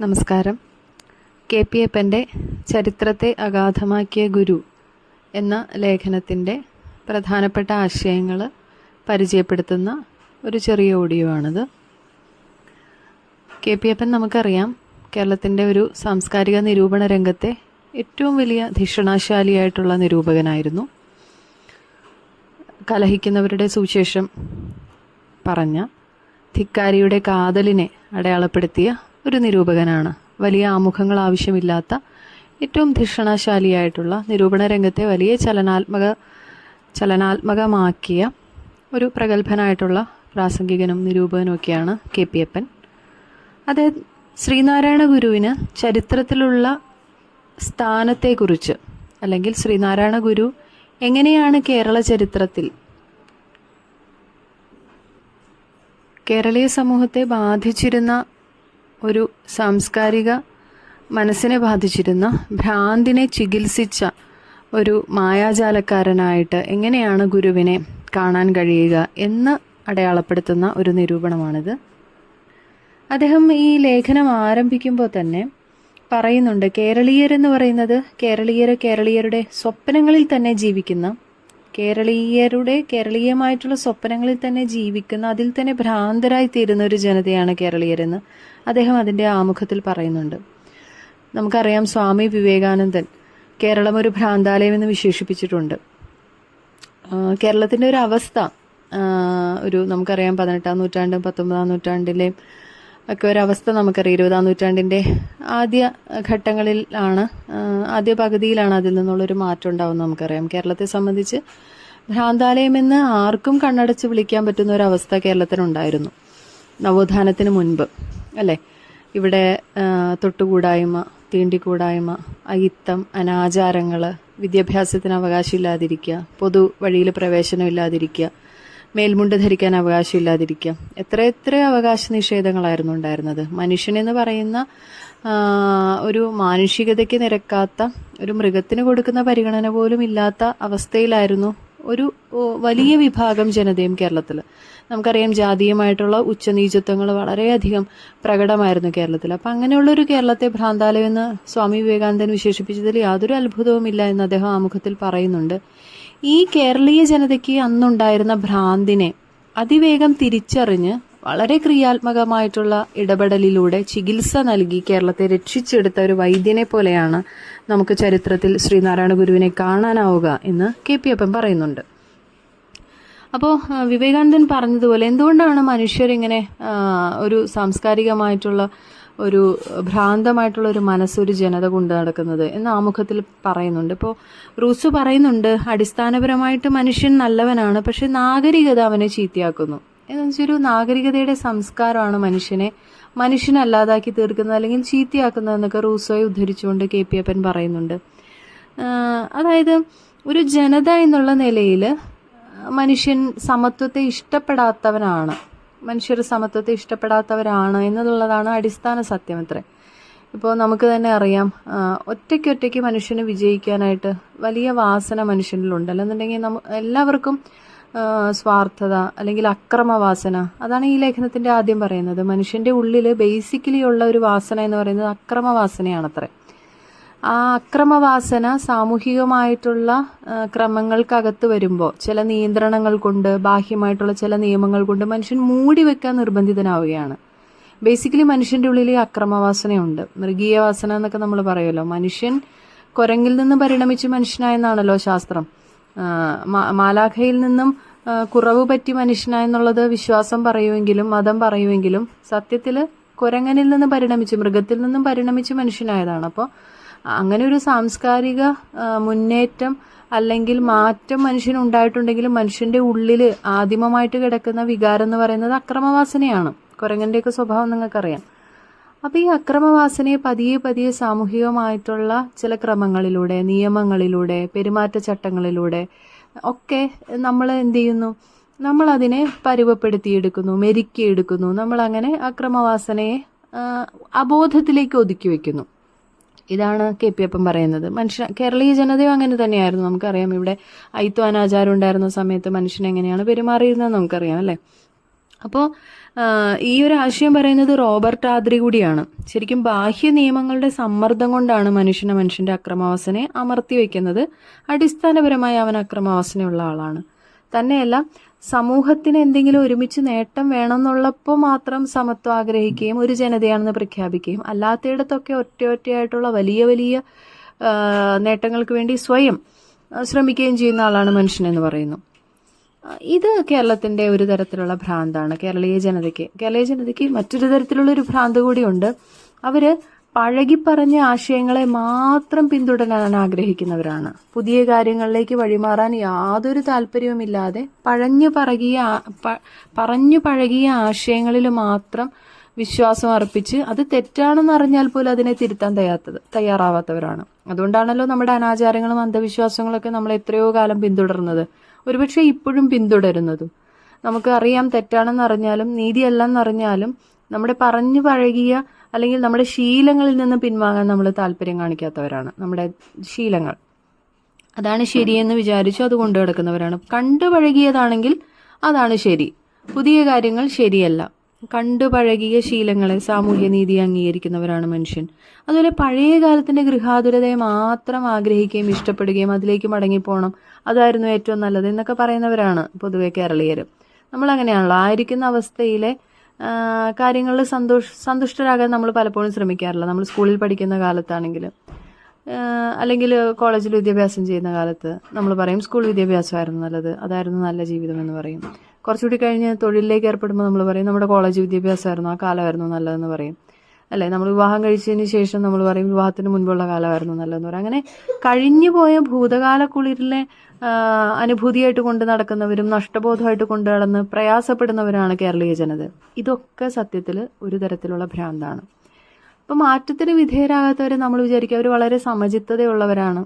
നമസ്കാരം. K P എപ്പന്റെ ചരിത്രത്തെ അഗാധമാക്കിയ ഗുരു എന്ന ലേഖനത്തിന്റെ പ്രധാനപ്പെട്ട ആശയങ്ങൾ പരിചയപ്പെടുത്തുന്ന ഒരു ചെറിയ ഓഡിയോ ആണിത്. കെ പി എപ്പൻ നമുക്കറിയാം കേരളത്തിന്റെ ഒരു സാംസ്കാരിക നിരൂപണ രംഗത്തെ ഏറ്റവും വലിയ ധിഷണാശാലിയായിട്ടുള്ള നിരൂപകനായിരുന്നു. കലഹിക്കുന്നവരുടെ സുവിശേഷം പറഞ്ഞ ധിക്കാരിയുടെ കാതലിനെ അടയാളപ്പെടുത്തിയ ഒരു നിരൂപകനാണ്. വലിയ ആമുഖങ്ങൾ ആവശ്യമില്ലാത്ത ഏറ്റവും ധിഷണശാലിയായിട്ടുള്ള നിരൂപണ രംഗത്തെ വലിയ ചലനാത്മക ചലനാത്മകമാക്കിയ ഒരു പ്രഗത്ഭനായിട്ടുള്ള പ്രാസംഗികനും നിരൂപകനുമൊക്കെയാണ് കെ പി അപ്പൻ അദ്ദേഹം ശ്രീനാരായണ ഗുരുവിന് ചരിത്രത്തിലുള്ള സ്ഥാനത്തെക്കുറിച്ച് അല്ലെങ്കിൽ ശ്രീനാരായണ ഗുരു എങ്ങനെയാണ് കേരള ചരിത്രത്തിൽ കേരളീയ സമൂഹത്തെ ബാധിച്ചിരുന്ന ഒരു സാംസ്കാരിക മനസ്സിനെ ബാധിച്ചിരുന്ന ഭ്രാന്തിനെ ചികിത്സിച്ച ഒരു മായാജാലക്കാരനായിട്ട് എങ്ങനെയാണ് ഗുരുവിനെ കാണാൻ കഴിയുക എന്ന് അടയാളപ്പെടുത്തുന്ന ഒരു നിരൂപണമാണിത്. അദ്ദേഹം ഈ ലേഖനം ആരംഭിക്കുമ്പോൾ തന്നെ പറയുന്നുണ്ട് കേരളീയരെന്ന് പറയുന്നത് കേരളീയർ കേരളീയരുടെ സ്വപ്നങ്ങളിൽ തന്നെ ജീവിക്കുന്ന കേരളീയരുടെ കേരളീയമായിട്ടുള്ള സ്വപ്നങ്ങളിൽ തന്നെ ജീവിക്കുന്ന അതിൽ തന്നെ ഭ്രാന്തരായി തീരുന്ന ഒരു ജനതയാണ് കേരളീയരെന്ന് അദ്ദേഹം അതിന്റെ ആമുഖത്തിൽ പറയുന്നുണ്ട്. നമുക്കറിയാം സ്വാമി വിവേകാനന്ദൻ കേരളം ഒരു ഭ്രാന്താലയം എന്ന് വിശേഷിപ്പിച്ചിട്ടുണ്ട്. കേരളത്തിന്റെ ഒരു അവസ്ഥ ഒരു നമുക്കറിയാം പതിനെട്ടാം നൂറ്റാണ്ടും പത്തൊമ്പതാം നൂറ്റാണ്ടിലെയും ഒക്കെ ഒരവസ്ഥ നമുക്കറിയാം. ഇരുപതാം നൂറ്റാണ്ടിന്റെ ആദ്യ ഘട്ടങ്ങളിലാണ് ആദ്യ പകുതിയിലാണ് അതിൽ നിന്നുള്ളൊരു മാറ്റം ഉണ്ടാവുന്നത് നമുക്കറിയാം. കേരളത്തെ സംബന്ധിച്ച് ഭ്രാന്താലയമെന്ന് ആർക്കും കണ്ണടച്ച് വിളിക്കാൻ പറ്റുന്ന ഒരു അവസ്ഥ കേരളത്തിനുണ്ടായിരുന്നു നവോത്ഥാനത്തിന് മുൻപ് അല്ലേ? ഇവിടെ തൊട്ടുകൂടായ്മ തീണ്ടിക്കൂടായ്മ അയിത്തം അനാചാരങ്ങൾ വിദ്യാഭ്യാസത്തിന് അവകാശമില്ലാതിരിക്കുക പൊതു വഴിയിൽ പ്രവേശനമില്ലാതിരിക്കുക മേൽമുണ്ട് ധരിക്കാൻ അവകാശമില്ലാതിരിക്കുക. എത്ര എത്ര അവകാശ നിഷേധങ്ങളായിരുന്നു ഉണ്ടായിരുന്നത്. മനുഷ്യനെന്ന് പറയുന്ന ഒരു മാനുഷികതയ്ക്ക് നിരക്കാത്ത ഒരു മൃഗത്തിന് കൊടുക്കുന്ന പരിഗണന പോലും ഇല്ലാത്ത അവസ്ഥയിലായിരുന്നു ഒരു വലിയ വിഭാഗം ജനതയും കേരളത്തിൽ നമുക്കറിയാം ജാതീയമായിട്ടുള്ള ഉച്ചനീചത്വങ്ങൾ വളരെയധികം പ്രകടമായിരുന്നു കേരളത്തിൽ. അപ്പം അങ്ങനെയുള്ളൊരു കേരളത്തെ ഭ്രാന്താലയം എന്ന് സ്വാമി വിവേകാനന്ദൻ വിശേഷിപ്പിച്ചതിൽ യാതൊരു അത്ഭുതവുമില്ല എന്ന് അദ്ദേഹം ആമുഖത്തിൽ പറയുന്നുണ്ട്. ഈ കേരളീയ ജനതയ്ക്ക് അന്നുണ്ടായിരുന്ന ഭ്രാന്തിനെ അതിവേഗം തിരിച്ചറിഞ്ഞ് വളരെ ക്രിയാത്മകമായിട്ടുള്ള ഇടപെടലിലൂടെ ചികിത്സ നൽകി കേരളത്തെ രക്ഷിച്ചെടുത്ത ഒരു വൈദ്യനെ പോലെയാണ് നമുക്ക് ചരിത്രത്തിൽ ശ്രീനാരായണ ഗുരുവിനെ കാണാനാവുക എന്ന് കെ പി അപ്പം പറയുന്നുണ്ട്. അപ്പോൾ വിവേകാനന്ദൻ പറഞ്ഞതുപോലെ എന്തുകൊണ്ടാണ് മനുഷ്യരിങ്ങനെ ഒരു സാംസ്കാരികമായിട്ടുള്ള ഒരു ഭ്രാന്തമായിട്ടുള്ള ഒരു മനസ്സൊരു ജനത കൊണ്ട് നടക്കുന്നത് എന്ന് ആമുഖത്തിൽ പറയുന്നുണ്ട്. ഇപ്പോൾ റൂസ് പറയുന്നുണ്ട് അടിസ്ഥാനപരമായിട്ട് മനുഷ്യൻ നല്ലവനാണ് പക്ഷെ നാഗരികത അവനെ ചീത്തയാക്കുന്നു. എന്ന് വെച്ചൊരു നാഗരികതയുടെ സംസ്കാരമാണ് മനുഷ്യനെ മനുഷ്യനല്ലാതാക്കി തീർക്കുന്നത് അല്ലെങ്കിൽ ചീത്തയാക്കുന്നതെന്നൊക്കെ റൂസോയെ ഉദ്ധരിച്ചുകൊണ്ട് കെ പി അപ്പൻ പറയുന്നുണ്ട്. അതായത് ഒരു ജനത എന്നുള്ള നിലയിൽ മനുഷ്യൻ സമത്വത്തെ ഇഷ്ടപ്പെടാത്തവനാണ്. മനുഷ്യർ സമത്വത്തെ ഇഷ്ടപ്പെടാത്തവരാണ് എന്നുള്ളതാണ് അടിസ്ഥാന സത്യം അത്രേ. ഇപ്പോൾ നമുക്ക് തന്നെ അറിയാം ഒറ്റയ്ക്കൊറ്റയ്ക്ക് മനുഷ്യന് വിജയിക്കാനായിട്ട് വലിയ വാസന മനുഷ്യനിലുണ്ട്. അല്ലെന്നുണ്ടെങ്കിൽ നമ്മ എല്ലാവർക്കും സ്വാർത്ഥത അല്ലെങ്കിൽ അക്രമവാസന അതാണ് ഈ ലേഖനത്തിന്റെ ആദ്യം പറയുന്നത്. മനുഷ്യന്റെ ഉള്ളിൽ ബേസിക്കലി ഉള്ള ഒരു വാസന എന്ന് പറയുന്നത് അക്രമവാസനയാണത്രേ. ആ അക്രമവാസന സാമൂഹികമായിട്ടുള്ള ക്രമങ്ങൾക്കകത്ത് വരുമ്പോൾ ചില നിയന്ത്രണങ്ങൾ കൊണ്ട് ബാഹ്യമായിട്ടുള്ള ചില നിയമങ്ങൾ കൊണ്ട് മനുഷ്യൻ മൂടി വെക്കാൻ നിർബന്ധിതനാവുകയാണ്. ബേസിക്കലി മനുഷ്യന്റെ ഉള്ളിൽ ഈ അക്രമവാസനയുണ്ട്. മൃഗീയ വാസന എന്നൊക്കെ നമ്മൾ പറയുമല്ലോ. മനുഷ്യൻ കുരങ്ങിൽ നിന്ന് പരിണമിച്ച് മനുഷ്യനായെന്നാണല്ലോ ശാസ്ത്രം. മാലാഖയിൽ നിന്നും കുറവ് പറ്റി മനുഷ്യനായെന്നുള്ളത് വിശ്വാസം പറയുമെങ്കിലും മതം പറയുമെങ്കിലും സത്യത്തിൽ കുരങ്ങനിൽ നിന്ന് പരിണമിച്ച് മൃഗത്തിൽ നിന്നും പരിണമിച്ച് മനുഷ്യനായതാണ്. അപ്പോൾ അങ്ങനെ ഒരു സാംസ്കാരിക മുന്നേറ്റം അല്ലെങ്കിൽ മാറ്റം മനുഷ്യന് ഉണ്ടായിട്ടുണ്ടെങ്കിലും മനുഷ്യന്റെ ഉള്ളിൽ ആദിമമായിട്ട് കിടക്കുന്ന വികാരം എന്ന് പറയുന്നത് അക്രമവാസനയാണ്. കുരങ്ങന്റെയൊക്കെ സ്വഭാവം നിങ്ങൾക്കറിയാം. അപ്പോൾ ഈ അക്രമവാസനയെ പതിയെ പതിയെ സാമൂഹികമായിട്ടുള്ള ചില ക്രമങ്ങളിലൂടെ നിയമങ്ങളിലൂടെ പെരുമാറ്റച്ചട്ടങ്ങളിലൂടെ ഒക്കെ നമ്മൾ എന്ത് ചെയ്യുന്നു? നമ്മൾ അതിനെ പരുവപ്പെടുത്തിയെടുക്കുന്നു മെരുക്കിയെടുക്കുന്നു. നമ്മൾ അങ്ങനെ അക്രമവാസനയെ അബോധത്തിലേക്ക് ഒതുക്കി വെക്കുന്നു. ഇതാണ് കെ പി അപ്പം പറയുന്നത്. മനുഷ്യ കേരളീയ ജനതയും അങ്ങനെ തന്നെയായിരുന്നു. നമുക്കറിയാം ഇവിടെ അയിത്വ അനാചാരം ഉണ്ടായിരുന്ന സമയത്ത് മനുഷ്യൻ എങ്ങനെയാണ് പെരുമാറിയിരുന്നത് നമുക്കറിയാം അല്ലേ? അപ്പോൾ ഈ ഒരു ആശയം പറയുന്നത് റോബർട്ട് ആദ്രി കൂടിയാണ്. ശരിക്കും ബാഹ്യ നിയമങ്ങളുടെ സമ്മർദ്ദം കൊണ്ടാണ് മനുഷ്യനെ മനുഷ്യന്റെ അക്രമാവസനെ അമർത്തി വെക്കുന്നത് അടിസ്ഥാനപരമായി അവൻ അക്രമവാസനയുള്ള ആളാണ്. തന്നെയല്ല സമൂഹത്തിന് എന്തെങ്കിലും ഒരുമിച്ച് നേട്ടം വേണമെന്നുള്ളപ്പോൾ മാത്രം സമത്വം ആഗ്രഹിക്കുകയും ഒരു ജനതയാണെന്ന് പ്രഖ്യാപിക്കുകയും അല്ലാത്തയിടത്തൊക്കെ ഒറ്റ ഒറ്റയായിട്ടുള്ള വലിയ വലിയ നേട്ടങ്ങൾക്ക് വേണ്ടി സ്വയം ശ്രമിക്കുകയും ചെയ്യുന്ന ആളാണ് മനുഷ്യൻ എന്ന് പറയുന്നു. ഇത് കേരളത്തിന്റെ ഒരു തരത്തിലുള്ള ഭ്രാന്താണ്. കേരളീയ ജനതയ്ക്ക് കേരളീയ ജനതയ്ക്ക് മറ്റൊരു തരത്തിലുള്ള ഒരു ഭ്രാന്ത് കൂടിയുണ്ട്. അവർ പഴകിപ്പറഞ്ഞ ആശയങ്ങളെ മാത്രം പിന്തുടരാൻ ആഗ്രഹിക്കുന്നവരാണ്. പുതിയ കാര്യങ്ങളിലേക്ക് വഴിമാറാൻ യാതൊരു താല്പര്യവുമില്ലാതെ പഴഞ്ഞു പറകിയ പറഞ്ഞു പഴകിയ ആശയങ്ങളിൽ മാത്രം വിശ്വാസം അർപ്പിച്ച് അത് തെറ്റാണെന്ന് അറിഞ്ഞാൽ പോലും അതിനെ തിരുത്താൻ തയ്യാത്തത് തയ്യാറാവാത്തവരാണ്. അതുകൊണ്ടാണല്ലോ നമ്മുടെ അനാചാരങ്ങളും അന്ധവിശ്വാസങ്ങളൊക്കെ നമ്മൾ എത്രയോ കാലം പിന്തുടർന്നത്. ഒരുപക്ഷെ ഇപ്പോഴും പിന്തുടരുന്നതും. നമുക്ക് അറിയാം തെറ്റാണെന്ന് അറിഞ്ഞാലും നീതിയല്ലെന്ന് അറിഞ്ഞാലും നമ്മുടെ പറഞ്ഞു പഴകിയ അല്ലെങ്കിൽ നമ്മുടെ ശീലങ്ങളിൽ നിന്ന് പിൻവാങ്ങാൻ നമ്മൾ താല്പര്യം കാണിക്കാത്തവരാണ്. നമ്മുടെ ശീലങ്ങൾ. അതാണ് ശരിയെന്ന് വിചാരിച്ചു അത് കൊണ്ടു കിടക്കുന്നവരാണ് കണ്ടു പഴകിയതാണെങ്കിൽ അതാണ് ശരി. പുതിയ കാര്യങ്ങൾ ശരിയല്ല. കണ്ടു പഴകിയ ശീലങ്ങളെ സാമൂഹ്യ നീതി അംഗീകരിക്കുന്നവരാണ് മനുഷ്യൻ. അതുപോലെ പഴയ കാലത്തിന്റെ ഗൃഹാതുരതയെ മാത്രം ആഗ്രഹിക്കുകയും ഇഷ്ടപ്പെടുകയും അതിലേക്ക് മടങ്ങിപ്പോണം അതായിരുന്നു ഏറ്റവും നല്ലത് എന്നൊക്കെ പറയുന്നവരാണ് പൊതുവെ കേരളീയർ നമ്മൾ അങ്ങനെയാണല്ലോ ആയിരിക്കുന്ന അവസ്ഥയിലെ കാര്യങ്ങളിൽ സന്തോഷ സന്തുഷ്ടരാകാൻ നമ്മൾ പലപ്പോഴും ശ്രമിക്കാറില്ല. നമ്മൾ സ്കൂളിൽ പഠിക്കുന്ന കാലത്താണെങ്കിലും അല്ലെങ്കിൽ കോളേജിൽ വിദ്യാഭ്യാസം ചെയ്യുന്ന കാലത്ത് നമ്മൾ പറയും സ്കൂൾ വിദ്യാഭ്യാസമായിരുന്നു നല്ലത് അതായിരുന്നു നല്ല ജീവിതം എന്ന് പറയും. കുറച്ചുകൂടി കഴിഞ്ഞ് തൊഴിലിലേക്ക് ഏർപ്പെടുമ്പോൾ നമ്മൾ പറയും നമ്മുടെ കോളേജ് വിദ്യാഭ്യാസമായിരുന്നു ആ കാലമായിരുന്നു നല്ലതെന്ന് പറയും. അല്ലേ? നമ്മൾ വിവാഹം കഴിച്ചതിന് ശേഷം നമ്മൾ പറയും വിവാഹത്തിന് മുൻപുള്ള കാലമായിരുന്നു നല്ലതെന്ന് പറയും. അങ്ങനെ കഴിഞ്ഞു പോയ ഭൂതകാല കുളിരിലെ അനുഭൂതിയായിട്ട് കൊണ്ട് നടക്കുന്നവരും നഷ്ടബോധമായിട്ട് കൊണ്ട് നടന്ന് പ്രയാസപ്പെടുന്നവരാണ് കേരളീയ ജനത. ഇതൊക്കെ സത്യത്തിൽ ഒരു തരത്തിലുള്ള ഭ്രാന്താണ്. അപ്പം മാറ്റത്തിന് വിധേയരാകാത്തവരെ നമ്മൾ വിചാരിക്കുക അവർ വളരെ സമചിത്തതയുള്ളവരാണ്.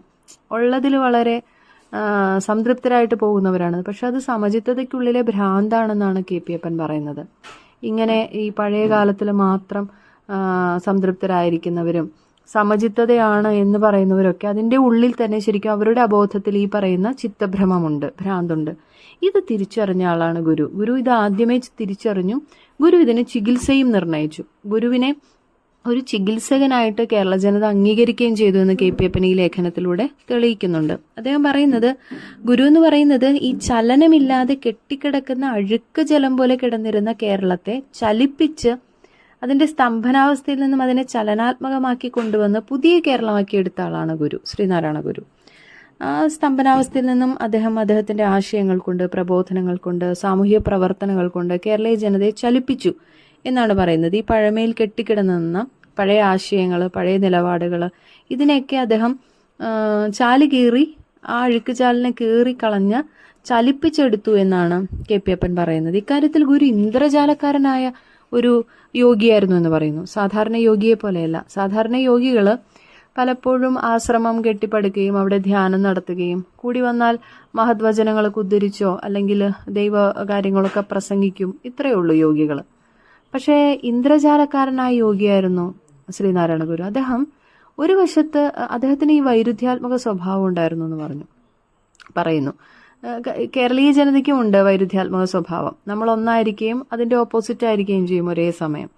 ഉള്ളതിൽ വളരെ സംതൃപ്തരായിട്ട് പോകുന്നവരാണ്. പക്ഷെ അത് സമചിത്തതയ്ക്കുള്ളിലെ ഭ്രാന്താണെന്നാണ് കെ പി അപ്പൻ പറയുന്നത്. ഇങ്ങനെ ഈ പഴയ കാലത്തിൽ മാത്രം സംതൃപ്തരായിരിക്കുന്നവരും സമചിത്തതയാണ് എന്ന് പറയുന്നവരൊക്കെ അതിന്റെ ഉള്ളിൽ തന്നെ ശരിക്കും അവരുടെ അബോധത്തിൽ ഈ പറയുന്ന ചിത്തഭ്രമമുണ്ട് ഭ്രാന്തുണ്ട്. ഇത് തിരിച്ചറിഞ്ഞ ആളാണ് ഗുരു. ഗുരു ഇത് ആദ്യമേ തിരിച്ചറിഞ്ഞു. ഗുരു ഇതിന് ചികിത്സയും നിർണയിച്ചു. ഗുരുവിനെ ഒരു ചികിത്സകനായിട്ട് കേരള ജനത അംഗീകരിക്കുകയും ചെയ്തു എന്ന് കെ പി അപ്പൻ ഈ ലേഖനത്തിലൂടെ തെളിയിക്കുന്നുണ്ട്. അദ്ദേഹം പറയുന്നത് ഗുരു എന്ന് പറയുന്നത് ഈ ചലനമില്ലാതെ കെട്ടിക്കിടക്കുന്ന അഴുക്ക് ജലം പോലെ കിടന്നിരുന്ന കേരളത്തെ ചലിപ്പിച്ച് അതിന്റെ സ്തംഭനാവസ്ഥയിൽ നിന്നും അതിനെ ചലനാത്മകമാക്കി കൊണ്ടുവന്ന് പുതിയ കേരളമാക്കി എടുത്ത ആളാണ് ഗുരു ശ്രീനാരായണ ഗുരു. ആ സ്തംഭനാവസ്ഥയിൽ നിന്നും അദ്ദേഹം അദ്ദേഹത്തിന്റെ ആശയങ്ങൾ കൊണ്ട് പ്രബോധനങ്ങൾ കൊണ്ട് സാമൂഹ്യ പ്രവർത്തനങ്ങൾ കൊണ്ട് കേരളീയ ജനതയെ ചലിപ്പിച്ചു എന്നാണ് പറയുന്നത്. ഈ പഴമയിൽ കെട്ടിക്കിടന്ന പഴയ ആശയങ്ങൾ പഴയ നിലപാടുകൾ ഇതിനെയൊക്കെ അദ്ദേഹം ചാലി കീറി ആ അഴുക്ക് ചാലിനെ കീറി കളഞ്ഞ് ചലിപ്പിച്ചെടുത്തു എന്നാണ് കെ പി അപ്പൻ പറയുന്നത്. ഇക്കാര്യത്തിൽ ഗുരു ഇന്ദ്രജാലക്കാരനായ ഒരു യോഗിയായിരുന്നു എന്ന് പറയുന്നു. സാധാരണ യോഗിയെ പോലെയല്ല. സാധാരണ യോഗികൾ പലപ്പോഴും ആശ്രമം കെട്ടിപ്പടുക്കുകയും അവിടെ ധ്യാനം നടത്തുകയും കൂടി വന്നാൽ മഹത്വചനങ്ങളൊക്കെ ഉദ്ധരിച്ചോ അല്ലെങ്കിൽ ദൈവ കാര്യങ്ങളൊക്കെ പ്രസംഗിക്കും ഇത്രയേ ഉള്ളൂ യോഗികൾ പക്ഷേ ഇന്ദ്രജാലക്കാരനായ യോഗിയായിരുന്നു ശ്രീനാരായണ ഗുരു. അദ്ദേഹം ഒരു വശത്ത് അദ്ദേഹത്തിന് ഈ വൈരുദ്ധ്യാത്മക സ്വഭാവം ഉണ്ടായിരുന്നു എന്ന് പറഞ്ഞു. പറയുന്നു. കേരളീയ ജനതയ്ക്കും ഉണ്ട് വൈരുദ്ധ്യാത്മക സ്വഭാവം. നമ്മൾ ഒന്നായിരിക്കുകയും അതിന്റെ ഓപ്പോസിറ്റ് ആയിരിക്കുകയും ചെയ്യും ഒരേ സമയം.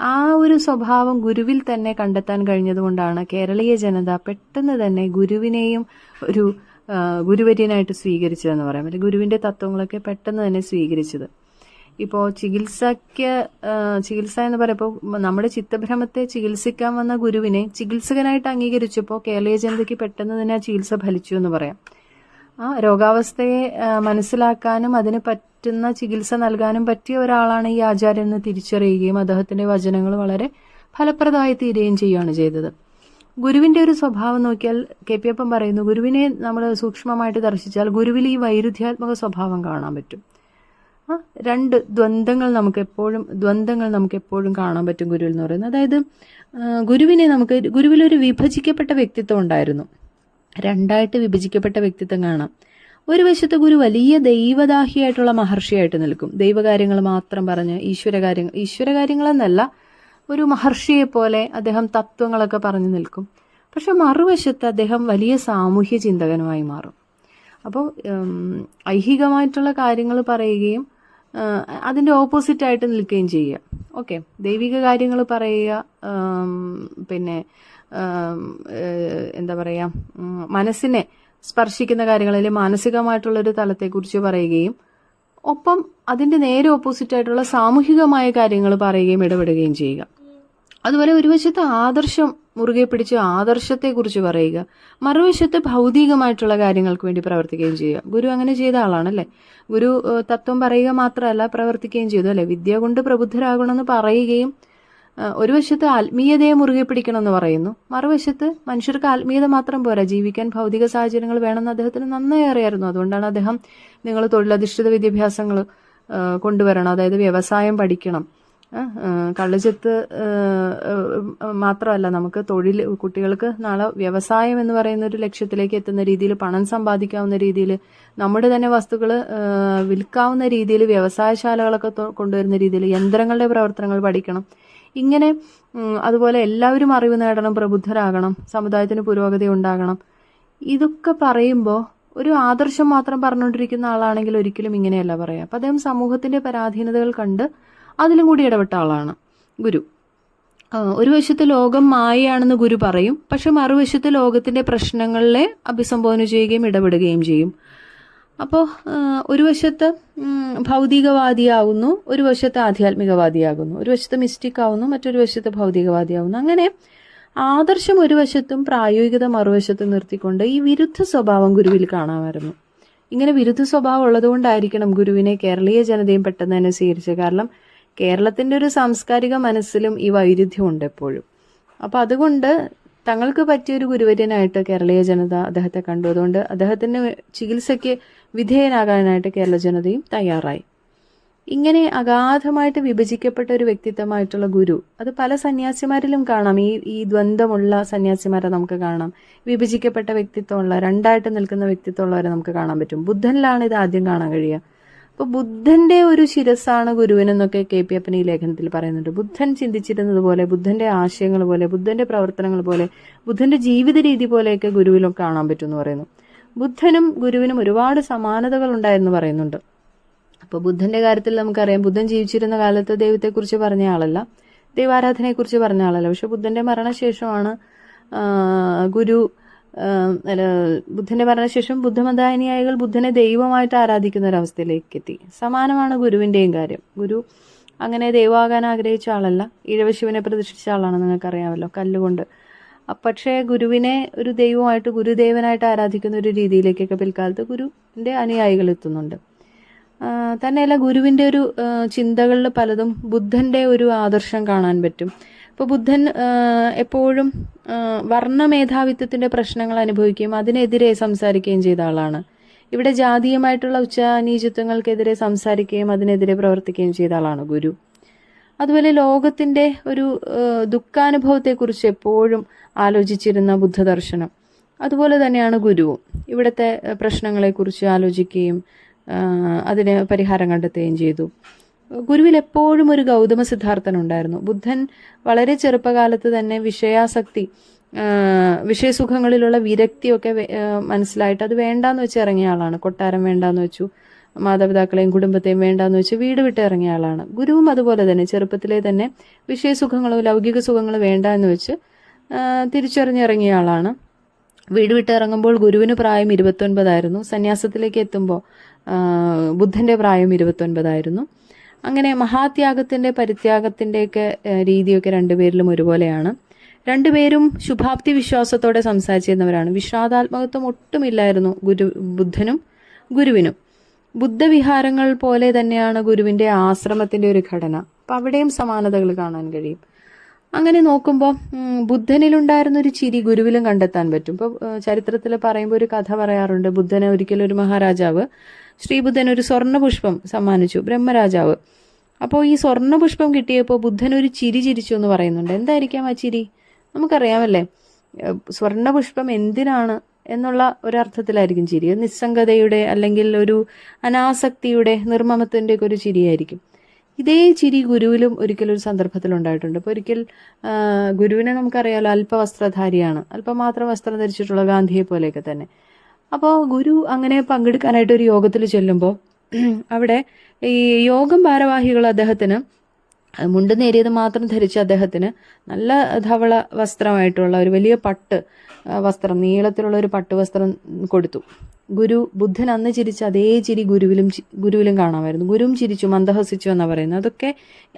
ആ ഒരു സ്വഭാവം ഗുരുവിൽ തന്നെ കണ്ടെത്താൻ കഴിഞ്ഞതുകൊണ്ടാണ് കേരളീയ ജനത പെട്ടെന്ന് തന്നെ ഗുരുവിനെയും ഒരു ഗുരുവര്യനായിട്ട് സ്വീകരിച്ചതെന്ന് പറയാം. അല്ലെങ്കിൽ ഗുരുവിന്റെ തത്വങ്ങളൊക്കെ പെട്ടെന്ന് തന്നെ സ്വീകരിച്ചത്. ഇപ്പോൾ ചികിത്സയ്ക്ക് ചികിത്സ എന്ന് പറയുമ്പോൾ നമ്മുടെ ചിത്തഭ്രമത്തെ ചികിത്സിക്കാൻ വന്ന ഗുരുവിനെ ചികിത്സകനായിട്ട് അംഗീകരിച്ചപ്പോൾ കേരളീയ ജനതയ്ക്ക് പെട്ടെന്ന് തന്നെ ആ ചികിത്സ ഫലിച്ചു എന്ന് പറയാം. ആ രോഗാവസ്ഥയെ മനസ്സിലാക്കാനും അതിന് പറ്റുന്ന ചികിത്സ നൽകാനും പറ്റിയ ഒരാളാണ് ഈ ആചാര്യൻ എന്ന് തിരിച്ചറിയുകയും അദ്ദേഹത്തിന്റെ വചനങ്ങൾ വളരെ ഫലപ്രദമായി തീരുകയും ചെയ്യുകയാണ് ചെയ്തത്. ഗുരുവിന്റെ ഒരു സ്വഭാവം നോക്കിയാൽ കെ പി അപ്പം പറയുന്നു ഗുരുവിനെ നമ്മൾ സൂക്ഷ്മമായിട്ട് ദർശിച്ചാൽ ഗുരുവിൽ ഈ വൈരുദ്ധ്യാത്മക സ്വഭാവം കാണാൻ പറ്റും. രണ്ട് ദ്വന്ദ്ങ്ങൾ നമുക്ക് എപ്പോഴും ദ്വന്ദ്ങ്ങൾ നമുക്ക് എപ്പോഴും കാണാൻ പറ്റും ഗുരുവിൽ എന്ന് പറയുന്നത്. അതായത് ഗുരുവിനെ നമുക്ക് ഗുരുവിലൊരു വിഭജിക്കപ്പെട്ട വ്യക്തിത്വം ഉണ്ടായിരുന്നു. രണ്ടായിട്ട് വിഭജിക്കപ്പെട്ട വ്യക്തിത്വം കാണാം. ഒരു വശത്ത് ഗുരു വലിയ ദൈവദാഹിയായിട്ടുള്ള മഹർഷിയായിട്ട് നിൽക്കും. ദൈവകാര്യങ്ങൾ മാത്രം പറഞ്ഞ് ഈശ്വരകാര്യങ്ങൾ ഈശ്വരകാര്യങ്ങളെന്നല്ല ഒരു മഹർഷിയെ പോലെ അദ്ദേഹം തത്വങ്ങളൊക്കെ പറഞ്ഞു നിൽക്കും. പക്ഷെ മറുവശത്ത് അദ്ദേഹം വലിയ സാമൂഹ്യ ചിന്തകനുമായി മാറും. അപ്പോൾ ഐഹികമായിട്ടുള്ള കാര്യങ്ങൾ പറയുകയും അതിന്റെ ഓപ്പോസിറ്റായിട്ട് നിൽക്കുകയും ചെയ്യുക. ഓക്കെ. ദൈവിക കാര്യങ്ങൾ പറയുക പിന്നെ എന്താ പറയാ മനസ്സിനെ സ്പർശിക്കുന്ന കാര്യങ്ങളിൽ മാനസികമായിട്ടുള്ള ഒരു തലത്തെക്കുറിച്ച് പറയുകയും ഒപ്പം അതിന്റെ നേരെ ഓപ്പോസിറ്റ് ആയിട്ടുള്ള സാമൂഹികമായ കാര്യങ്ങൾ പറയുകയും ഇടപെടുകയും ചെയ്യുക. അതുപോലെ ഒരു വശത്ത് ആദർശം മുറുകെ പിടിച്ച് ആദർശത്തെക്കുറിച്ച് പറയുക മറുവശത്ത് ഭൗതികമായിട്ടുള്ള കാര്യങ്ങൾക്ക് വേണ്ടി പ്രവർത്തിക്കുകയും ചെയ്യുക. ഗുരു അങ്ങനെ ചെയ്ത ആളാണല്ലേ? ഗുരു തത്വം പറയുക മാത്രമല്ല പ്രവർത്തിക്കുകയും ചെയ്തു അല്ലേ? വിദ്യ കൊണ്ട് പ്രബുദ്ധരാകണമെന്ന് പറയുകയും ഒരു വശത്ത് ആത്മീയതയെ മുറുകെ പിടിക്കണമെന്ന് പറയുന്നു. മറുവശത്ത് മനുഷ്യർക്ക് ആത്മീയത മാത്രം പോരാ. ജീവിക്കാൻ ഭൗതിക സാഹചര്യങ്ങൾ വേണമെന്ന് അദ്ദേഹത്തിന് നന്നായി അറിയായിരുന്നു. അതുകൊണ്ടാണ് അദ്ദേഹം നിങ്ങൾ തൊഴിലധിഷ്ഠിത വിദ്യാഭ്യാസങ്ങൾ കൊണ്ടുവരണം. അതായത് വ്യവസായം പഠിക്കണം. കള്ളുചെത്ത് മാത്രമല്ല നമുക്ക് തൊഴിൽ കുട്ടികൾക്ക് നാളെ വ്യവസായം എന്ന് പറയുന്ന ഒരു ലക്ഷ്യത്തിലേക്ക് എത്തുന്ന രീതിയിൽ പണം സമ്പാദിക്കാവുന്ന രീതിയിൽ നമ്മുടെ തന്നെ വസ്തുക്കൾ വിൽക്കാവുന്ന രീതിയിൽ വ്യവസായശാലകളൊക്കെ കൊണ്ടുവരുന്ന രീതിയിൽ യന്ത്രങ്ങളുടെ പ്രവർത്തനങ്ങൾ പഠിക്കണം. ഇങ്ങനെ അതുപോലെ എല്ലാവരും അറിവ് നേടണം പ്രബുദ്ധരാകണം സമുദായത്തിന് പുരോഗതി ഉണ്ടാകണം. ഇതൊക്കെ പറയുമ്പോൾ ഒരു ആദർശം മാത്രം പറഞ്ഞുകൊണ്ടിരിക്കുന്ന ആളാണെങ്കിൽ ഒരിക്കലും ഇങ്ങനെയല്ല പറയാം. അപ്പം അദ്ദേഹം സമൂഹത്തിന്റെ പരാധീനതകൾ കണ്ട് അതിലും കൂടി ഇടപെട്ട ആളാണ് ഗുരു. ഒരു വശത്ത് ലോകം മായയാണെന്ന് ഗുരു പറയും പക്ഷെ മറുവശത്ത് ലോകത്തിന്റെ പ്രശ്നങ്ങളെ അഭിസംബോധന ചെയ്യുകയും ഇടപെടുകയും ചെയ്യും. അപ്പോൾ ഒരു വശത്ത് ഭൗതികവാദിയാവുന്നു ഒരു വശത്ത് ആധ്യാത്മികവാദിയാകുന്നു ഒരു വശത്ത് മിസ്റ്റിക് ആവുന്നു മറ്റൊരു വശത്ത് ഭൗതികവാദിയാവുന്നു. അങ്ങനെ ആദർശം ഒരു വശത്തും പ്രായോഗികത മറുവശത്തും നിർത്തിക്കൊണ്ട് ഈ വിരുദ്ധ സ്വഭാവം ഗുരുവിൽ കാണാമായിരുന്നു ഇങ്ങനെ വിരുദ്ധ സ്വഭാവം ഉള്ളതുകൊണ്ടായിരിക്കണം ഗുരുവിനെ കേരളീയ ജനതയും പെട്ടെന്ന് തന്നെ സ്വീകരിച്ചത്. കാരണം കേരളത്തിന്റെ ഒരു സാംസ്കാരിക മനസ്സിലും ഈ വൈരുദ്ധ്യമുണ്ട് എപ്പോഴും. അപ്പൊ അതുകൊണ്ട് തങ്ങൾക്ക് പറ്റിയൊരു ഗുരുവര്യനായിട്ട് കേരളീയ ജനത അദ്ദേഹത്തെ കണ്ടു. അതുകൊണ്ട് അദ്ദേഹത്തിന് ചികിത്സയ്ക്ക് വിധേയനാകാനായിട്ട് കേരള ജനതയും തയ്യാറായി. ഇങ്ങനെ അഗാധമായിട്ട് വിഭജിക്കപ്പെട്ട ഒരു വ്യക്തിത്വമായിട്ടുള്ള ഗുരു അത് പല സന്യാസിമാരിലും കാണാം. ഈ ഈ ദ്വന്ദ്മുള്ള സന്യാസിമാരെ നമുക്ക് കാണാം. വിഭജിക്കപ്പെട്ട വ്യക്തിത്വമുള്ള രണ്ടായിട്ട് നിൽക്കുന്ന വ്യക്തിത്വമുള്ളവരെ നമുക്ക് കാണാൻ പറ്റും. ബുദ്ധനിലാണ് ഇത് ആദ്യം കാണാൻ കഴിയുക. അപ്പൊ ബുദ്ധന്റെ ഒരു ശിരസാണ് ഗുരുവിനെന്നൊക്കെ കെ പി അപ്പൻ ഈ ലേഖനത്തിൽ പറയുന്നുണ്ട്. ബുദ്ധൻ ചിന്തിച്ചിരുന്നത് പോലെ ബുദ്ധന്റെ ആശയങ്ങൾ പോലെ ബുദ്ധന്റെ പ്രവർത്തനങ്ങൾ പോലെ ബുദ്ധന്റെ ജീവിത രീതി പോലെയൊക്കെ ഗുരുവിലും കാണാൻ പറ്റുമെന്ന് പറയുന്നു. ബുദ്ധനും ഗുരുവിനും ഒരുപാട് സമാനതകൾ ഉണ്ടായെന്ന് പറയുന്നുണ്ട്. അപ്പൊ ബുദ്ധന്റെ കാര്യത്തിൽ നമുക്കറിയാം ബുദ്ധൻ ജീവിച്ചിരുന്ന കാലത്ത് ദൈവത്തെക്കുറിച്ച് പറഞ്ഞ ആളല്ല. ദൈവാരാധനയെക്കുറിച്ച് പറഞ്ഞ ആളല്ല. പക്ഷെ ബുദ്ധന്റെ മരണശേഷമാണ് ഗുരു അല്ല, ബുദ്ധന്റെ മരണശേഷം ബുദ്ധമതാനുയായികൾ ബുദ്ധനെ ദൈവമായിട്ട് ആരാധിക്കുന്ന ഒരവസ്ഥയിലേക്ക് എത്തി സമാനമാണ് ഗുരുവിന്റെയും കാര്യം. ഗുരു അങ്ങനെ ദൈവമാകാൻ ആഗ്രഹിച്ച ആളല്ല. ഇഴവശിവനെ പ്രതിഷ്ഠിച്ച ആളാണ് നിങ്ങൾക്കറിയാമല്ലോ കല്ലുകൊണ്ട്. പക്ഷേ ഗുരുവിനെ ഒരു ദൈവമായിട്ട് ഗുരുദേവനായിട്ട് ആരാധിക്കുന്ന ഒരു രീതിയിലേക്കൊക്കെ പിൽക്കാലത്ത് ഗുരുവിന്റെ അനുയായികൾ എത്തുന്നുണ്ട്. തന്നെയല്ല ഗുരുവിന്റെ ഒരു ചിന്തകളിൽ പലതും ബുദ്ധന്റെ ഒരു ആദർശം കാണാൻ പറ്റും. ഇപ്പോൾ ബുദ്ധൻ എപ്പോഴും വർണ മേധാവിത്വത്തിന്റെ പ്രശ്നങ്ങൾ അനുഭവിക്കുകയും അതിനെതിരെ സംസാരിക്കുകയും ചെയ്ത ആളാണ്. ഇവിടെ ജാതീയമായിട്ടുള്ള ഉച്ചനീചത്വങ്ങൾക്കെതിരെ സംസാരിക്കുകയും അതിനെതിരെ പ്രവർത്തിക്കുകയും ചെയ്ത ആളാണ് ഗുരു. അതുപോലെ ലോകത്തിന്റെ ഒരു ദുഃഖാനുഭവത്തെക്കുറിച്ച് എപ്പോഴും ആലോചിച്ചിരുന്ന ബുദ്ധദർശനം. അതുപോലെ തന്നെയാണ് ഗുരുവും. ഇവിടുത്തെ പ്രശ്നങ്ങളെക്കുറിച്ച് ആലോചിക്കുകയും അതിന് പരിഹാരം കണ്ടെത്തുകയും ചെയ്തു. ഗുരുവിൽ എപ്പോഴും ഒരു ഗൗതമ സിദ്ധാർത്ഥൻ ഉണ്ടായിരുന്നു. ബുദ്ധൻ വളരെ ചെറുപ്പകാലത്ത് തന്നെ വിഷയാസക്തി വിഷയസുഖങ്ങളിലുള്ള വിരക്തിയൊക്കെ മനസ്സിലായിട്ട് അത് വേണ്ടാന്ന് വെച്ച് ഇറങ്ങിയ ആളാണ്. കൊട്ടാരം വേണ്ടാന്ന് വെച്ചു മാതാപിതാക്കളെയും കുടുംബത്തെയും വേണ്ടാന്ന് വെച്ച് വീട് വിട്ട് ഇറങ്ങിയ ആളാണ്. ഗുരുവും അതുപോലെ തന്നെ ചെറുപ്പത്തിലെ തന്നെ വിഷയസുഖങ്ങളോ ലൗകിക സുഖങ്ങളോ വേണ്ട എന്ന് വെച്ച് തിരിച്ചറിഞ്ഞിറങ്ങിയ ആളാണ്. വീട് വിട്ട് ഇറങ്ങുമ്പോൾ ഗുരുവിന് പ്രായം ഇരുപത്തൊൻപതായിരുന്നു. സന്യാസത്തിലേക്ക് എത്തുമ്പോൾ ബുദ്ധന്റെ പ്രായം ഇരുപത്തൊൻപതായിരുന്നു. അങ്ങനെ മഹാത്യാഗത്തിന്റെ പരിത്യാഗത്തിന്റെയൊക്കെ രീതിയൊക്കെ രണ്ടുപേരിലും ഒരുപോലെയാണ്. രണ്ടുപേരും ശുഭാപ്തി വിശ്വാസത്തോടെ സംസാരിച്ചിരുന്നവരാണ്. വിഷാദാത്മകത്വം ഒട്ടുമില്ലായിരുന്നു ഗുരു ബുദ്ധനും ഗുരുവിനും. ബുദ്ധവിഹാരങ്ങൾ പോലെ തന്നെയാണ് ഗുരുവിന്റെ ആശ്രമത്തിന്റെ ഒരു ഘടന. അപ്പം അവിടെയും സമാനതകൾ കാണാൻ കഴിയും. അങ്ങനെ നോക്കുമ്പോൾ ബുദ്ധനിലുണ്ടായിരുന്ന ഒരു ചിരി ഗുരുവിലും കണ്ടെത്താൻ പറ്റും. ഇപ്പോൾ ചരിത്രത്തിൽ പറയുമ്പോൾ ഒരു കഥ പറയാറുണ്ട്. ബുദ്ധനെ ഒരിക്കലും ഒരു മഹാരാജാവ് ശ്രീബുദ്ധൻ ഒരു സ്വർണപുഷ്പം സമ്മാനിച്ചു ബ്രഹ്മരാജാവ്. അപ്പോൾ ഈ സ്വർണപുഷ്പം കിട്ടിയപ്പോൾ ബുദ്ധൻ ഒരു ചിരി ചിരിച്ചു എന്ന് പറയുന്നുണ്ട്. എന്തായിരിക്കാം ആ ചിരി? നമുക്കറിയാമല്ലേ? സ്വർണപുഷ്പം എന്തിനാണ് എന്നുള്ള ഒരർത്ഥത്തിലായിരിക്കും ചിരി. നിസ്സംഗതയുടെ അല്ലെങ്കിൽ ഒരു അനാസക്തിയുടെ നിർമ്മമത്തിന്റെയൊക്കെ ഒരു ചിരിയായിരിക്കും. ഇതേ ചിരി ഗുരുവിലും ഒരിക്കലും ഒരു സന്ദർഭത്തിൽ ഉണ്ടായിട്ടുണ്ട്. അപ്പോൾ ഒരിക്കൽ ഗുരുവിനെ നമുക്കറിയാലോ അല്പം മാത്രം വസ്ത്രം ധരിച്ചിട്ടുള്ള ഗാന്ധിയെ പോലെയൊക്കെ തന്നെ. അപ്പോൾ ഗുരു അങ്ങനെ പങ്കെടുക്കാനായിട്ട് ഒരു യോഗത്തിൽ ചെല്ലുമ്പോൾ അവിടെ ഈ യോഗം ഭാരവാഹികൾ അദ്ദേഹത്തിന് മുണ്ട് നേരിയത് മാത്രം ധരിച്ച അദ്ദേഹത്തിന് നല്ല ധവള വസ്ത്രമായിട്ടുള്ള ഒരു വലിയ പട്ട് വസ്ത്രം നീളത്തിലുള്ള ഒരു പട്ട് വസ്ത്രം കൊടുത്തു. ഗുരു ബുദ്ധൻ അന്ന് ചിരിച്ച അതേ ചിരി ഗുരുവിലും ഗുരുവിലും കാണാമായിരുന്നു. ഗുരുവും ചിരിച്ചു മന്ദഹസിച്ചു എന്നാണ് പറയുന്നത്. അതൊക്കെ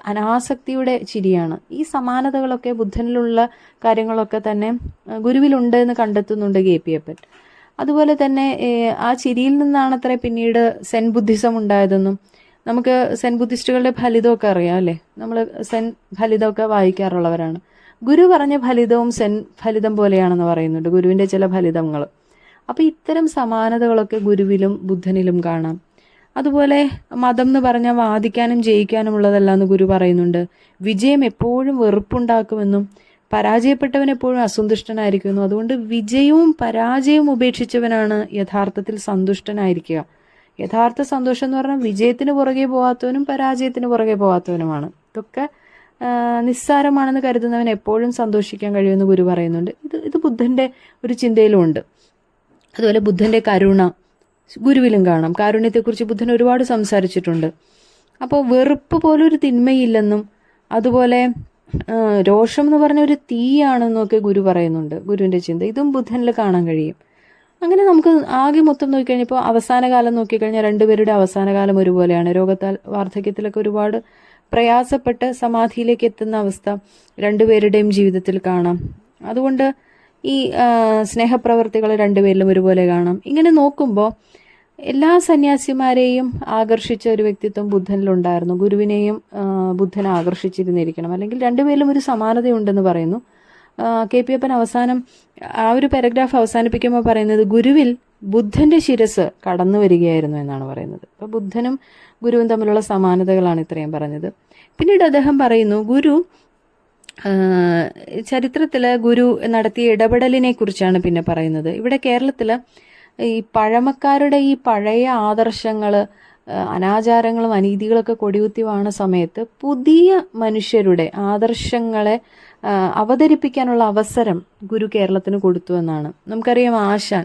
അനാസക്തിയുടെ ചിരിയാണ്. ഈ സമാനതകളൊക്കെ ബുദ്ധനിലുള്ള കാര്യങ്ങളൊക്കെ തന്നെ ഗുരുവിലുണ്ട് എന്ന് കണ്ടെത്തുന്നുണ്ട് കെ. പി. അപ്പൻ. അതുപോലെ തന്നെ ആ ചിരിയിൽ നിന്നാണ് അത്ര പിന്നീട് സെൻ ബുദ്ധിസം ഉണ്ടായതെന്നും നമുക്ക് സെൻ ബുദ്ധിസ്റ്റുകളുടെ ഫലിതമൊക്കെ അറിയാം അല്ലേ? നമ്മൾ സെൻ ഫലിതമൊക്കെ വായിക്കാറുള്ളവരാണ്. ഗുരു പറഞ്ഞ ഫലിതവും സെൻ ഫലിതം പോലെയാണെന്ന് പറയുന്നുണ്ട് ഗുരുവിന്റെ ചില ഫലിതങ്ങൾ അപ്പോൾ ഇത്തരം സമാനതകളൊക്കെ ഗുരുവിലും ബുദ്ധനിലും കാണാം. അതുപോലെ മതം എന്ന് പറഞ്ഞാൽ വാദിക്കാനും ജയിക്കാനും ഉള്ളതല്ല എന്ന് ഗുരു പറയുന്നുണ്ട്. വിജയം എപ്പോഴും വെറുപ്പുണ്ടാക്കുമെന്നും പരാജയപ്പെട്ടവൻ എപ്പോഴും അസന്തുഷ്ടനായിരിക്കുമെന്നും. അതുകൊണ്ട് വിജയവും പരാജയവും ഉപേക്ഷിച്ചവനാണ് യഥാർത്ഥത്തിൽ സന്തുഷ്ടനായിരിക്കുക. യഥാർത്ഥ സന്തോഷം എന്ന് പറഞ്ഞാൽ വിജയത്തിന് പുറകെ പോകാത്തവനും പരാജയത്തിന് പുറകെ പോകാത്തവനുമാണ് ഇതൊക്കെ നിസ്സാരമാണെന്ന് കരുതുന്നവൻ എപ്പോഴും സന്തോഷിക്കാൻ കഴിയുമെന്ന് ഗുരു പറയുന്നുണ്ട്. ഇത് ഇത് ബുദ്ധന്റെ ഒരു ചിന്തയിലുമുണ്ട്. അതുപോലെ ബുദ്ധന്റെ കരുണ ഗുരുവിലും കാണാം. കാരുണ്യത്തെക്കുറിച്ച് ബുദ്ധൻ ഒരുപാട് സംസാരിച്ചിട്ടുണ്ട്. അപ്പോൾ വെറുപ്പ് പോലെ ഒരു തിന്മയില്ലെന്നും അതുപോലെ രോഷം എന്ന് പറഞ്ഞ ഒരു തീയാണെന്നൊക്കെ ഗുരു പറയുന്നുണ്ട് ഗുരുവിന്റെ ചിന്ത. ഇതും ബുദ്ധനിൽ കാണാൻ കഴിയും. അങ്ങനെ നമുക്ക് ആകെ മൊത്തം നോക്കിക്കഴിഞ്ഞപ്പോൾ അവസാന കാലം നോക്കിക്കഴിഞ്ഞാൽ രണ്ടുപേരുടെ അവസാന കാലം ഒരുപോലെയാണ്. രോഗത്താൽ വാർദ്ധക്യത്തിലൊക്കെ ഒരുപാട് പ്രയാസപ്പെട്ട് സമാധിയിലേക്ക് എത്തുന്ന അവസ്ഥ രണ്ടുപേരുടെയും ജീവിതത്തിൽ കാണാം. അതുകൊണ്ട് ഈ സ്നേഹപ്രവർത്തികൾ രണ്ടുപേരിലും ഒരുപോലെ കാണാം. ഇങ്ങനെ നോക്കുമ്പോൾ എല്ലാ സന്യാസിമാരെയും ആകർഷിച്ച ഒരു വ്യക്തിത്വം ബുദ്ധനിലുണ്ടായിരുന്നു. ഗുരുവിനെയും ബുദ്ധൻ ആകർഷിച്ചിരുന്നിരിക്കണം. അല്ലെങ്കിൽ രണ്ടുപേരിലും ഒരു സമാനതയുണ്ടെന്ന് പറയുന്നു. കെ പി അപ്പൻ അവസാനം ആ ഒരു പാരഗ്രാഫ് അവസാനിപ്പിക്കുമ്പോൾ പറയുന്നത് ഗുരുവിൽ ബുദ്ധന്റെ ശിരസ് കടന്നു വരികയായിരുന്നു എന്നാണ് പറയുന്നത്. അപ്പൊ ബുദ്ധനും ഗുരുവും തമ്മിലുള്ള സമാനതകളാണ് ഇത്രയും പറഞ്ഞത്. പിന്നീട് അദ്ദേഹം പറയുന്നു ഗുരു ചരിത്രത്തിൽ ഗുരു നടത്തിയ ഇടപെടലിനെ കുറിച്ചാണ് പിന്നെ പറയുന്നത്. ഇവിടെ കേരളത്തിൽ ഈ പഴമക്കാരുടെ ഈ പഴയ ആദർശങ്ങൾ അനാചാരങ്ങളും അനീതികളൊക്കെ കൊടികുത്തി വാണ സമയത്ത് പുതിയ മനുഷ്യരുടെ ആദർശങ്ങളെ അവതരിപ്പിക്കാനുള്ള അവസരം ഗുരു കേരളത്തിന് കൊടുത്തു എന്നാണ്. നമുക്കറിയാം ആശാൻ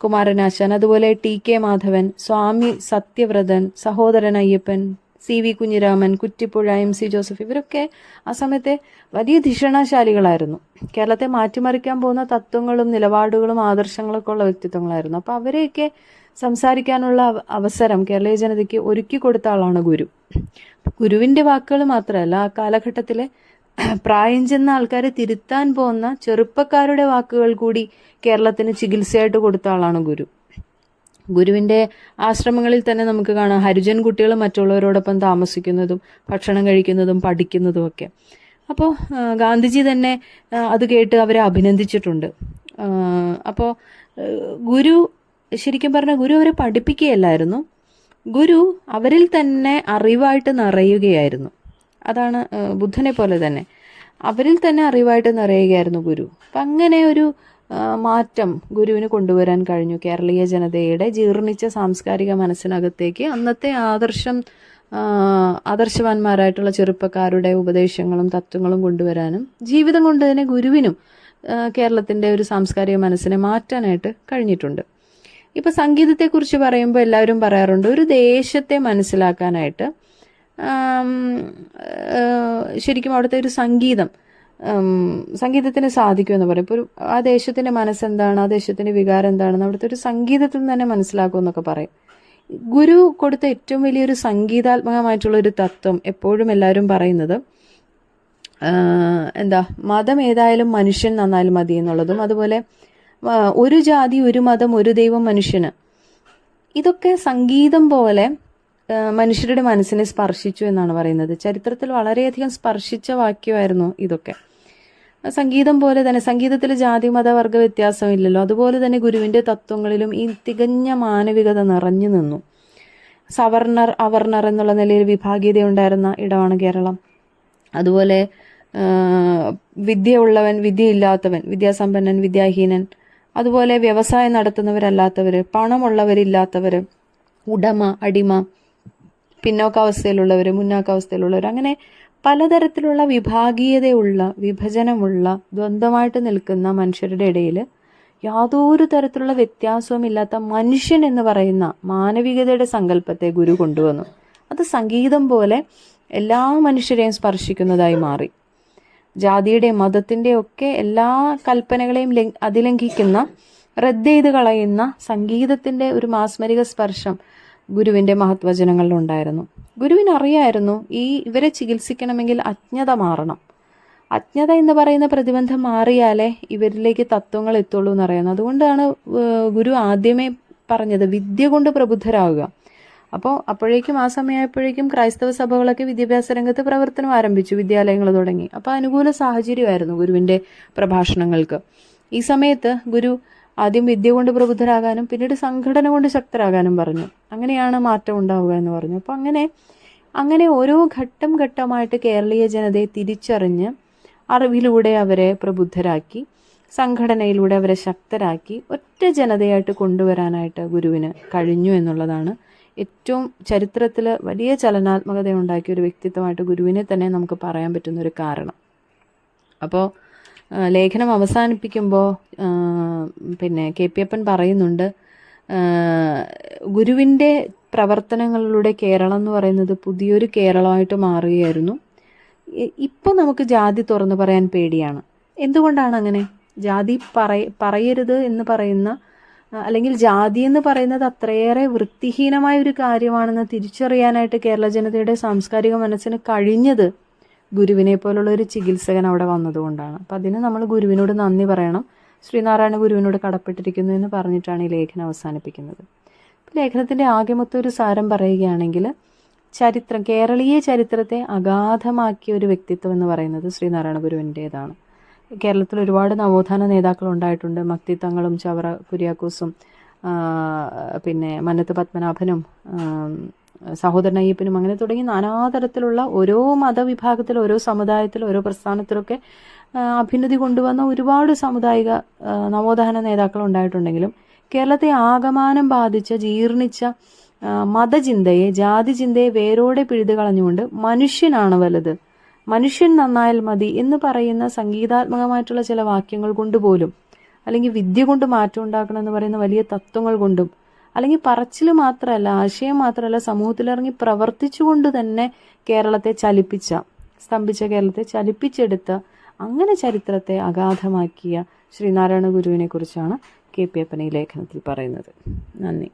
കുമാരനാശാൻ അതുപോലെ T K Madhavan Swami Sathyavrathan Sahodaran Ayyappan C V Kunhiraman Kuttipuzha M C Joseph ഇവരൊക്കെ ആ സമയത്തെ വലിയ ധിഷണശാലികളായിരുന്നു. കേരളത്തെ മാറ്റിമറിക്കാൻ പോകുന്ന തത്വങ്ങളും നിലപാടുകളും ആദർശങ്ങളൊക്കെ ഉള്ള വ്യക്തിത്വങ്ങളായിരുന്നു. അപ്പോൾ അവരെയൊക്കെ സംസാരിക്കാനുള്ള അവസരം കേരളീയ ജനതയ്ക്ക് ഒരുക്കി കൊടുത്ത ആളാണ് ഗുരു. ഗുരുവിന്റെ വാക്കുകൾ മാത്രമല്ല ആ കാലഘട്ടത്തിലെ പ്രായം ചെന്ന ആൾക്കാരെ തിരുത്താൻ പോകുന്ന ചെറുപ്പക്കാരുടെ വാക്കുകൾ കൂടി കേരളത്തിന് ചികിത്സയായിട്ട് കൊടുത്ത ആളാണ് ഗുരു. ഗുരുവിന്റെ ആശ്രമങ്ങളിൽ തന്നെ നമുക്ക് കാണാം ഹരിജൻ കുട്ടികൾ മറ്റുള്ളവരോടൊപ്പം താമസിക്കുന്നതും ഭക്ഷണം കഴിക്കുന്നതും പഠിക്കുന്നതും ഒക്കെ. അപ്പോൾ ഗാന്ധിജി തന്നെ അത് കേട്ട് അവരെ അഭിനന്ദിച്ചിട്ടുണ്ട്. അപ്പോൾ ഗുരു ശരിക്കും പറഞ്ഞാൽ ഗുരു അവരെ പഠിപ്പിക്കുകയല്ലായിരുന്നു. ഗുരു അവരിൽ തന്നെ അറിവായിട്ട് നിറയുകയായിരുന്നു. അതാണ് ബുദ്ധനെ പോലെ തന്നെ. അവരിൽ തന്നെ അറിവായിട്ട് നിറയുകയായിരുന്നു ഗുരു. അപ്പം അങ്ങനെ ഒരു മാറ്റം ഗുരുവിന് കൊണ്ടുവരാൻ കഴിഞ്ഞു. കേരളീയ ജനതയുടെ ജീർണിച്ച സാംസ്കാരിക മനസ്സിനകത്തേക്ക് അന്നത്തെ ആദർശം ആദർശവാന്മാരായിട്ടുള്ള ചെറുപ്പക്കാരുടെ ഉപദേശങ്ങളും തത്വങ്ങളും കൊണ്ടുവരാനും ജീവിതം കൊണ്ട് തന്നെ ഗുരുവിനും കേരളത്തിന്റെ ഒരു സാംസ്കാരിക മനസ്സിനെ മാറ്റാനായിട്ട് കഴിഞ്ഞിട്ടുണ്ട്. ഇപ്പോൾ സംഗീതത്തെക്കുറിച്ച് പറയുമ്പോൾ എല്ലാവരും പറയാറുണ്ട് ഒരു ദേശത്തെ മനസ്സിലാക്കാനായിട്ട് ശരിക്കും അവിടുത്തെ ഒരു സംഗീതം സംഗീതത്തിന് സാധിക്കുമെന്ന് പറയും. ഇപ്പോൾ ഒരു ആ ദേശത്തിന്റെ മനസ്സെന്താണ് ആ ദേശത്തിന്റെ വികാരം എന്താണെന്ന് അവിടുത്തെ ഒരു സംഗീതത്തിൽ തന്നെ മനസ്സിലാക്കും എന്നൊക്കെ പറയും. ഗുരു കൊടുത്ത ഏറ്റവും വലിയൊരു സംഗീതാത്മകമായിട്ടുള്ള ഒരു തത്വം എപ്പോഴും എല്ലാവരും പറയുന്നത് എന്താ മതം ഏതായാലും മനുഷ്യൻ നന്നായാലും മതി എന്നുള്ളതും അതുപോലെ ഒരു ജാതി ഒരു മതം ഒരു ദൈവം മനുഷ്യന്. ഇതൊക്കെ സംഗീതം പോലെ മനുഷ്യരുടെ മനസ്സിനെ സ്പർശിച്ചു എന്നാണ് പറയുന്നത്. ചരിത്രത്തിൽ വളരെയധികം സ്പർശിച്ച വാക്യമായിരുന്നു ഇതൊക്കെ. സംഗീതം പോലെ തന്നെ സംഗീതത്തിൽ ജാതി മത വർഗ വ്യത്യാസമില്ലല്ലോ. അതുപോലെ തന്നെ ഗുരുവിന്റെ തത്വങ്ങളിലും ഈ തികഞ്ഞ മാനവികത നിറഞ്ഞു നിന്നു. സവർണർ അവർണർ എന്നുള്ള നിലയിൽ വിഭാഗീയത ഉണ്ടായിരുന്ന ഇടമാണ് കേരളം. അതുപോലെ വിദ്യ ഉള്ളവൻ വിദ്യയില്ലാത്തവൻ വിദ്യാസമ്പന്നൻ വിദ്യാഹീനൻ അതുപോലെ വ്യവസായം നടത്തുന്നവരല്ലാത്തവര് പണമുള്ളവരില്ലാത്തവര് ഉടമ അടിമ പിന്നോക്കാവസ്ഥയിലുള്ളവർ മുന്നാക്കാവസ്ഥയിലുള്ളവർ അങ്ങനെ പലതരത്തിലുള്ള വിഭാഗീയതയുള്ള വിഭജനമുള്ള ദ്വന്ദ്മായിട്ട് നിൽക്കുന്ന മനുഷ്യരുടെ ഇടയിൽ യാതൊരു തരത്തിലുള്ള വ്യത്യാസവും ഇല്ലാത്ത മനുഷ്യൻ എന്ന് പറയുന്ന മാനവികതയുടെ സങ്കല്പത്തെ ഗുരു കൊണ്ടുവന്നു. അത് സംഗീതം പോലെ എല്ലാ മനുഷ്യരെയും സ്പർശിക്കുന്നതായി മാറി. ജാതിയുടെ മതത്തിന്റെ ഒക്കെ എല്ലാ കൽപ്പനകളെയും ലംഘ- അതിലംഘിക്കുന്ന റദ്ദ് ചെയ്ത് കളയുന്ന സംഗീതത്തിന്റെ ഒരു മാസ്മരിക സ്പർശം ഗുരുവിന്റെ മഹത്വചനങ്ങളിലുണ്ടായിരുന്നു ഗുരുവിന് അറിയായിരുന്നു ഈ ഇവരെ ചികിത്സിക്കണമെങ്കിൽ അജ്ഞത മാറണം. അജ്ഞത എന്ന് പറയുന്ന പ്രതിബന്ധം മാറിയാലേ ഇവരിലേക്ക് തത്വങ്ങൾ എത്തുള്ളൂ എന്നറിയുന്നത് അതുകൊണ്ടാണ് ഗുരു ആദ്യമേ പറഞ്ഞത് വിദ്യ കൊണ്ട് പ്രബുദ്ധരാകുക. അപ്പോൾ അപ്പോഴേക്കും ആ സമയമായപ്പോഴേക്കും ക്രൈസ്തവ സഭകളൊക്കെ വിദ്യാഭ്യാസ രംഗത്ത് പ്രവർത്തനം ആരംഭിച്ചു വിദ്യാലയങ്ങൾ തുടങ്ങി. അപ്പോൾ അനുകൂല സാഹചര്യമായിരുന്നു ഗുരുവിന്റെ പ്രഭാഷണങ്ങൾക്ക്. ഈ സമയത്ത് ഗുരു ആദ്യം വിദ്യ കൊണ്ട് പ്രബുദ്ധരാകാനും പിന്നീട് സംഘടന കൊണ്ട് ശക്തരാകാനും പറഞ്ഞു. അങ്ങനെയാണ് മാറ്റം ഉണ്ടാവുക എന്ന് പറഞ്ഞു. അപ്പോൾ അങ്ങനെ അങ്ങനെ ഓരോ ഘട്ടം ഘട്ടമായിട്ട് കേരളീയ ജനതയെ തിരിച്ചറിഞ്ഞ് അറിവിലൂടെ അവരെ പ്രബുദ്ധരാക്കി സംഘടനയിലൂടെ അവരെ ശക്തരാക്കി ഒറ്റ ജനതയായിട്ട് കൊണ്ടുവരാനായിട്ട് ഗുരുവിന് കഴിഞ്ഞു എന്നുള്ളതാണ് ഏറ്റവും ചരിത്രത്തിൽ വലിയ ചലനാത്മകത ഉണ്ടാക്കിയ ഒരു വ്യക്തിത്വമായിട്ട് ഗുരുവിനെ തന്നെ നമുക്ക് പറയാൻ പറ്റുന്ന ഒരു കാരണം. അപ്പോൾ ലേഖനം അവസാനിപ്പിക്കുമ്പോൾ പിന്നെ കെ പി അപ്പൻ പറയുന്നുണ്ട് ഗുരുവിന്റെ പ്രവർത്തനങ്ങളിലൂടെ കേരളം എന്ന് പറയുന്നത് പുതിയൊരു കേരളമായിട്ട് മാറുകയായിരുന്നു. ഇപ്പോൾ നമുക്ക് ജാതി തുറന്നു പറയാൻ പേടിയാണ്. എന്തുകൊണ്ടാണ് അങ്ങനെ? ജാതി പറയ പറയരുത് എന്ന് പറയുന്ന അല്ലെങ്കിൽ ജാതി എന്ന് പറയുന്നത് അത്രയേറെ വൃത്തിഹീനമായ ഒരു കാര്യമാണെന്ന് തിരിച്ചറിയാനായിട്ട് കേരള ജനതയുടെ സാംസ്കാരിക മനസ്സിന് കഴിഞ്ഞത് ഗുരുവിനെ പോലുള്ള ഒരു ചികിത്സകൻ അവിടെ വന്നതുകൊണ്ടാണ്. അപ്പം അതിന് നമ്മൾ ഗുരുവിനോട് നന്ദി പറയണം. ശ്രീനാരായണ ഗുരുവിനോട് കടപ്പെട്ടിരിക്കുന്നു എന്ന് പറഞ്ഞിട്ടാണ് ഈ ലേഖനം അവസാനിപ്പിക്കുന്നത്. ലേഖനത്തിന്റെ ആകെ മൊത്തം ഒരു സാരം പറയുകയാണെങ്കിൽ ചരിത്രം കേരളീയ ചരിത്രത്തെ അഗാധമാക്കിയ ഒരു വ്യക്തിത്വം എന്ന് പറയുന്നത് ശ്രീനാരായണ ഗുരുവിന്റേതാണ് കേരളത്തിൽ ഒരുപാട് നവോത്ഥാന നേതാക്കൾ ഉണ്ടായിട്ടുണ്ട്. മക്തിത്തങ്ങളും ചവറ കുര്യാക്കോസും പിന്നെ മന്നത്ത് പത്മനാഭനും സഹോദരൻ അയ്യപ്പനും അങ്ങനെ തുടങ്ങി നാനാതരത്തിലുള്ള ഓരോ മതവിഭാഗത്തിൽ ഓരോ സമുദായത്തിൽ ഓരോ പ്രസ്ഥാനത്തിലൊക്കെ അഭ്യുന്നതി കൊണ്ടുവന്ന ഒരുപാട് സാമുദായിക നവോത്ഥാന നേതാക്കൾ ഉണ്ടായിട്ടുണ്ടെങ്കിലും കേരളത്തെ ആകമാനം ബാധിച്ച ജീർണിച്ച മതചിന്തയെ ജാതി ചിന്തയെ വേരോടെ പിഴുതു കളഞ്ഞുകൊണ്ട് മനുഷ്യനാണ് വലുത്. മനുഷ്യൻ നന്നായാൽ മതി എന്ന് പറയുന്ന സംഗീതാത്മകമായിട്ടുള്ള ചില വാക്യങ്ങൾ കൊണ്ടുപോലും അല്ലെങ്കിൽ വിദ്യ കൊണ്ട് മാറ്റം ഉണ്ടാക്കണം എന്ന് പറയുന്ന വലിയ തത്വങ്ങൾ കൊണ്ടും അല്ലെങ്കിൽ പറച്ചിൽ മാത്രമല്ല ആശയം മാത്രമല്ല സമൂഹത്തിലിറങ്ങി പ്രവർത്തിച്ചുകൊണ്ട് തന്നെ കേരളത്തെ ചലിപ്പിച്ച സ്തംഭിച്ച കേരളത്തെ ചലിപ്പിച്ചെടുത്ത അങ്ങനെ ചരിത്രത്തെ അഗാധമാക്കിയ ശ്രീനാരായണ ഗുരുവിനെ കുറിച്ചാണ് കെ പി അപ്പന ഈ ലേഖനത്തിൽ പറയുന്നത്. നന്ദി.